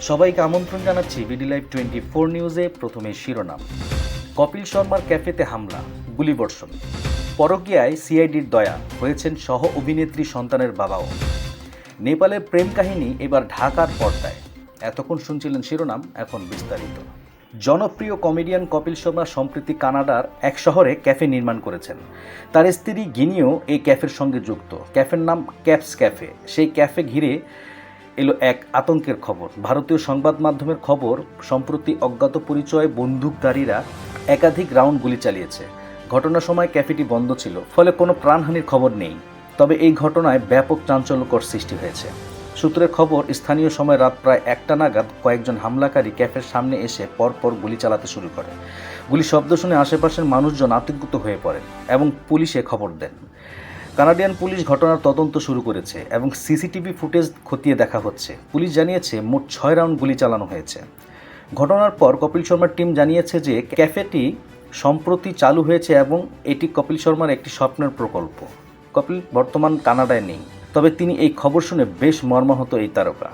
সবাইকে আমন্ত্রণ জানাচ্ছি বিডি লাইভ টোয়েন্টি ফোর নিউজে প্রথমে শিরোনাম। কপিল শর্মার ক্যাফেতে হামলা গুলিবর্ষণ পরকীয়ায় সিআইডির দয়া, হয়েছেন সহ অভিনেত্রী সন্তানের বাবাও। নেপালের প্রেম কাহিনী এবার ঢাকার পর্দায়। এতক্ষণ শুনছিলেন শিরোনাম, এখন বিস্তারিত। জনপ্রিয় কমেডিয়ান কপিল শর্মা সম্প্রতি কানাডার এক শহরে ক্যাফে নির্মাণ করেছেন। তার স্ত্রী গিনিও এই ক্যাফের সঙ্গে যুক্ত। ক্যাফের নাম ক্যাপস ক্যাফে। সেই ক্যাফে ঘিরে এলো এক আতঙ্কের খবর। ভারতীয় সংবাদ মাধ্যমের খবর, সম্প্রতি অজ্ঞাত পরিচয় বন্দুকধারীরা একাধিক রাউন্ড গুলি চালিয়েছে। ঘটনার সময় ক্যাফেটি বন্ধ ছিল, ফলে কোনো প্রাণহানির খবর নেই। তবে এই ঘটনায় ব্যাপক চাঞ্চল্যকর সৃষ্টি হয়েছে। সূত্রের খবর, স্থানীয় সময় রাত প্রায় একটা নাগাদ কয়েকজন হামলাকারী ক্যাফের সামনে এসে পরপর গুলি চালাতে শুরু করে। গুলি শব্দ শুনে আশেপাশের মানুষজন আতঙ্কিত হয়ে পড়েন এবং পুলিশে খবর দেন। কানাডিয়ান পুলিশ ঘটনার তদন্ত শুরু করেছে এবং সিসিটিভি ফুটেজ খতিয়ে দেখা হচ্ছে। পুলিশ জানিয়েছে, মোট ছয় রাউন্ড গুলি চালানো হয়েছে। ঘটনার পর কপিল শর্মার টিম জানিয়েছে যে, ক্যাফেটি সম্প্রতি চালু হয়েছে এবং এটি কপিল শর্মার একটি স্বপ্নের প্রকল্প। কপিল বর্তমান কানাডায় নেই, তবে তিনি এই খবর শুনে বেশ মর্মাহত এই তারকা।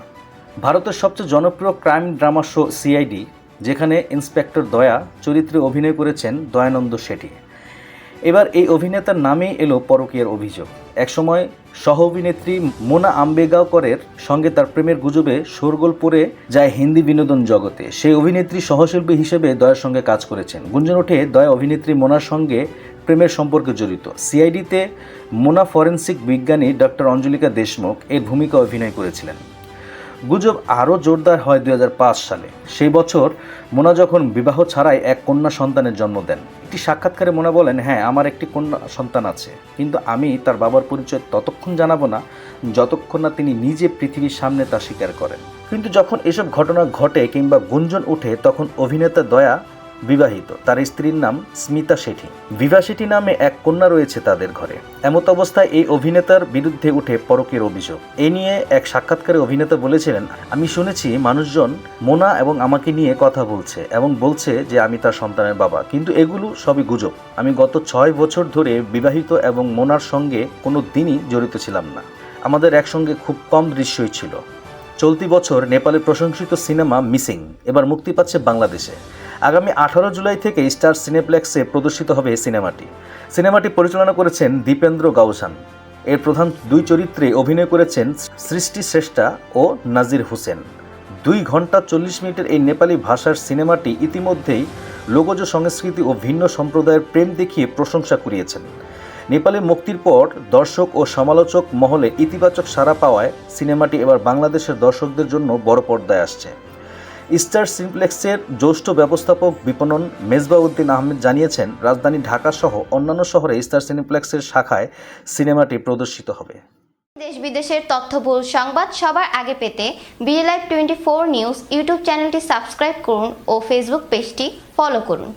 ভারতের সবচেয়ে জনপ্রিয় ক্রাইম ড্রামা শো সিআইডি, যেখানে ইন্সপেক্টর দয়া চরিত্রে অভিনয় করেছেন দয়ানন্দ শেঠি। এবার এই অভিনেতার নামেই এলো পরকীয়ার অভিযোগ। একসময় সহ অভিনেত্রী মোনা আম্বেগাঁওকরের সঙ্গে তার প্রেমের গুজবে শোরগোল পড়ে যায় হিন্দি বিনোদন জগতে। সেই অভিনেত্রী সহশিল্পী হিসেবে দয়ার সঙ্গে কাজ করেছেন। গুঞ্জন ওঠে দয়া অভিনেত্রী মোনার সঙ্গে প্রেমের সম্পর্কে জড়িত। সিআইডিতে মোনা ফরেন্সিক বিজ্ঞানী ডক্টর অঞ্জলিকা দেশমুখ এর ভূমিকা অভিনয় করেছিলেন। গুজব আরও জোরদার হয় দু হাজার পাঁচ সালে। সেই বছর মোনা যখন বিবাহ ছাড়াই এক কন্যা সন্তানের জন্ম দেন। একটি সাক্ষাৎকারে মোনা বলেন হ্যাঁ আমার একটি কন্যা সন্তান আছে। কিন্তু আমি তার বাবার পরিচয় ততক্ষণ জানাব না যতক্ষণ না তিনি নিজে পৃথিবীর সামনে তা স্বীকার করেন। কিন্তু যখন এসব ঘটনা ঘটে কিংবা গুঞ্জন ওঠে, তখন অভিনেতা দয়া বিবাহিত। তার স্ত্রীর নাম স্মিতা শেঠি। বিভা শেঠি নামে এক কন্যা রয়েছে তাদের ঘরে। এমত অবস্থায় এই অভিনেতার বিরুদ্ধে উঠে পরকের অভিযোগ। এ নিয়ে এক সাক্ষাৎকারে অভিনেতা বলেছিলেন, আমি শুনেছি মানুষজন মোনা এবং আমাকে নিয়ে কথা বলছে এবং বলছে যে আমি তার সন্তানের বাবা। কিন্তু এগুলো সবই গুজব। আমি গত ছয় বছর ধরে বিবাহিত এবং মোনার সঙ্গে কোনো দিনই জড়িত ছিলাম না। আমাদের একসঙ্গে খুব কম দৃশ্যই ছিল। চলতি বছর নেপালের প্রশংসিত সিনেমা মিসিং। এবার মুক্তি পাচ্ছে বাংলাদেশে। আগামী আঠারো জুলাই থেকে স্টার সিনেপ্লেক্সে প্রদর্শিত হবে এই সিনেমাটি। সিনেমাটি পরিচালনা করেছেন দীপেন্দ্র গাউসান। এর প্রধান দুই চরিত্রে অভিনয় করেছেন সৃষ্টি শ্রেষ্ঠা ও নাজির হোসেন। দুই ঘণ্টা চল্লিশ মিনিটের এই নেপালি ভাষার সিনেমাটি ইতিমধ্যেই লোকজ সংস্কৃতি ও ভিন্ন সম্প্রদায়ের প্রেম দেখিয়ে প্রশংসা কুড়িয়েছেন। নেপালে মুক্তির পর দর্শক ও সমালোচক মহলে ইতিবাচক সাড়া পাওয়ায় সিনেমাটি এবার বাংলাদেশের দর্শকদের জন্য বড় পর্দায় আসছে। স্টার সিমপ্লেক্সের জ্যেষ্ঠ ব্যবস্থাপক বিপণন মেজবাউদ্দিন আহমেদ জানিয়েছেন, রাজধানী ঢাকা সহ অন্যান্য শহরে স্টার সিনেপ্লেক্সের শাখায় সিনেমাটি প্রদর্শিত হবে। দেশ বিদেশের তথ্যবহুল সংবাদ সবার আগে পেতে BLI twenty four news YouTube চ্যানেলটি সাবস্ক্রাইব করুন ও ফেসবুক পেজটি ফলো করুন।